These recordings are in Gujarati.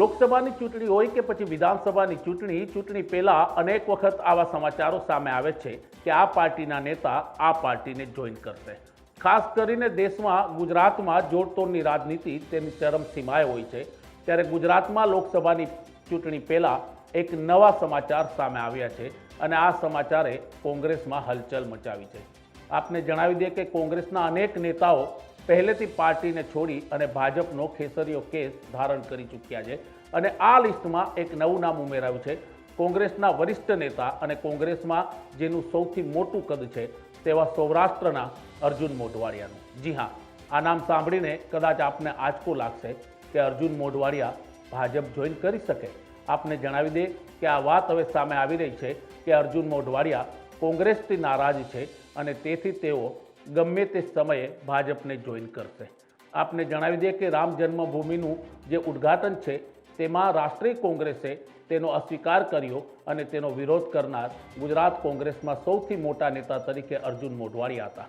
લોકસભાની ચૂંટણી હોય કે પછી વિધાનસભાની ચૂંટણી ચૂંટણી પહેલા અનેક વખત આવા સમાચારો સામે આવે છે કે આ પાર્ટીના નેતા આ પાર્ટીને જોઈન કરશે. ખાસ કરીને દેશમાં ગુજરાતમાં જોડતોડની રાજનીતિ તેની ચરમસીમાએ હોય છે. ત્યારે ગુજરાતમાં લોકસભાની ચૂંટણી પહેલાં એક નવા સમાચાર સામે આવ્યા છે અને આ સમાચારે કોંગ્રેસમાં હલચલ મચાવી છે. આપને જણાવી દઈએ કે કોંગ્રેસના અનેક નેતાઓ પહેલેથી પાર્ટીને છોડી અને ભાજપનો ખેસરીયો કેસ ધારણ કરી ચૂક્યા છે. અને આ લિસ્ટમાં એક નવું નામ ઉમેરાયું છે. કોંગ્રેસના વરિષ્ઠ નેતા અને કોંગ્રેસમાં જેનું સૌથી મોટું કદ છે તેવા સૌરાષ્ટ્રના અર્જુન મોઢવાડિયાનું. જી હા, આ નામ સાંભળીને કદાચ આપને આંચકો લાગશે કે અર્જુન મોઢવાડિયા ભાજપ જોઈન કરી શકે. આપને જણાવી દે કે આ વાત હવે સામે આવી રહી છે કે અર્જુન મોઢવાડિયા કોંગ્રેસથી નારાજ છે અને તેથી તેઓ ગમે તે સમયે ભાજપને જોઈન કરશે. આપને જણાવી દઈએ કે રામ જન્મભૂમિનું જે ઉદ્ઘાટન છે, તેમાં રાષ્ટ્રીય કોંગ્રેસે તેનો અસ્વીકાર કર્યો અને તેનો વિરોધ કરનાર ગુજરાત કોંગ્રેસમાં સૌથી મોટા નેતા તરીકે અર્જુન મોઢવાડિયા હતા.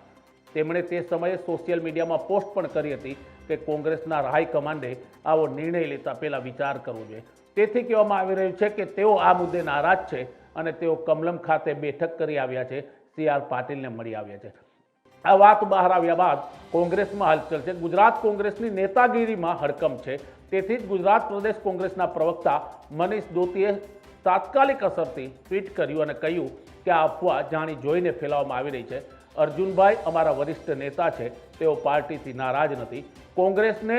તેમણે તે સમયે સોશિયલ મીડિયામાં પોસ્ટ પણ કરી હતી કે કોંગ્રેસના હાઈકમાન્ડે આવો નિર્ણય લેતા પહેલા વિચાર કરવો જોઈએ. તેથી કહેવામાં આવી રહ્યું છે કે તેઓ આ મુદ્દે નારાજ છે અને તેઓ કમલમ ખાતે બેઠક કરી આવ્યા છે, સી આર પાટીલને મળી આવ્યા છે. આ વાત બહાર આવ્યા બાદ કોંગ્રેસમાં હલચલ છે. ગુજરાત કોંગ્રેસની નેતાગીરીમાં હડકંપ છે. તેથી જ ગુજરાત પ્રદેશ કોંગ્રેસના પ્રવક્તા મનીષ દોતીએ તાત્કાલિક અસરથી ટ્વીટ કર્યું અને કહ્યું કે આ અફવા જાણી જોઈને ફેલાવવામાં આવી રહી છે. અર્જુનભાઈ અમારા વરિષ્ઠ નેતા છે. તેઓ પાર્ટીથી નારાજ નથી. કોંગ્રેસને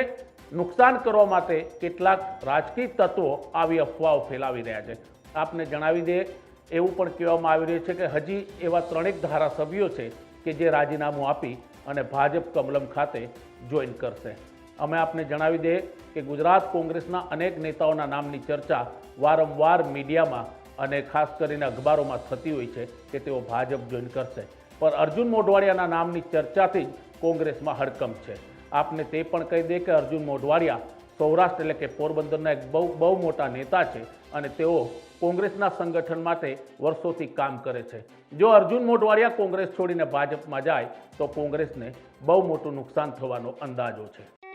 નુકસાન કરવા માટે કેટલાક રાજકીય તત્વો આવી અફવાઓ ફેલાવી રહ્યા છે. આપને જણાવી દઈએ એવું પણ કહેવામાં આવી રહ્યું છે કે હજી એવા ત્રણેક ધારાસભ્યો છે કે જે રાજીનામું આપી અને ભાજપ કમલમ ખાતે જોઈન કરશે. અમે આપને જણાવી દઈએ કે ગુજરાત કોંગ્રેસના અનેક નેતાઓના નામની ચર્ચા વારંવાર મીડિયામાં અને ખાસ કરીને અખબારોમાં થતી હોય છે કે તેઓ ભાજપ જોઈન કરશે. પણ અર્જુન મોઢવાડિયાના નામની ચર્ચાથી જ કોંગ્રેસમાં હડકંપ છે. આપને તે પણ કહી દે કે અર્જુન મોઢવાડિયા સૌરાષ્ટ્ર એટલે કે પોરબંદરના એક બહુ બહુ મોટા નેતા છે અને તેઓ કોંગ્રેસના સંગઠન માટે વર્ષોથી કામ કરે છે. જો અર્જુન મોઢવાડિયા કોંગ્રેસ છોડીને ભાજપમાં જાય, તો કોંગ્રેસને બહુ મોટું નુકસાન થવાનો અંદાજો છે.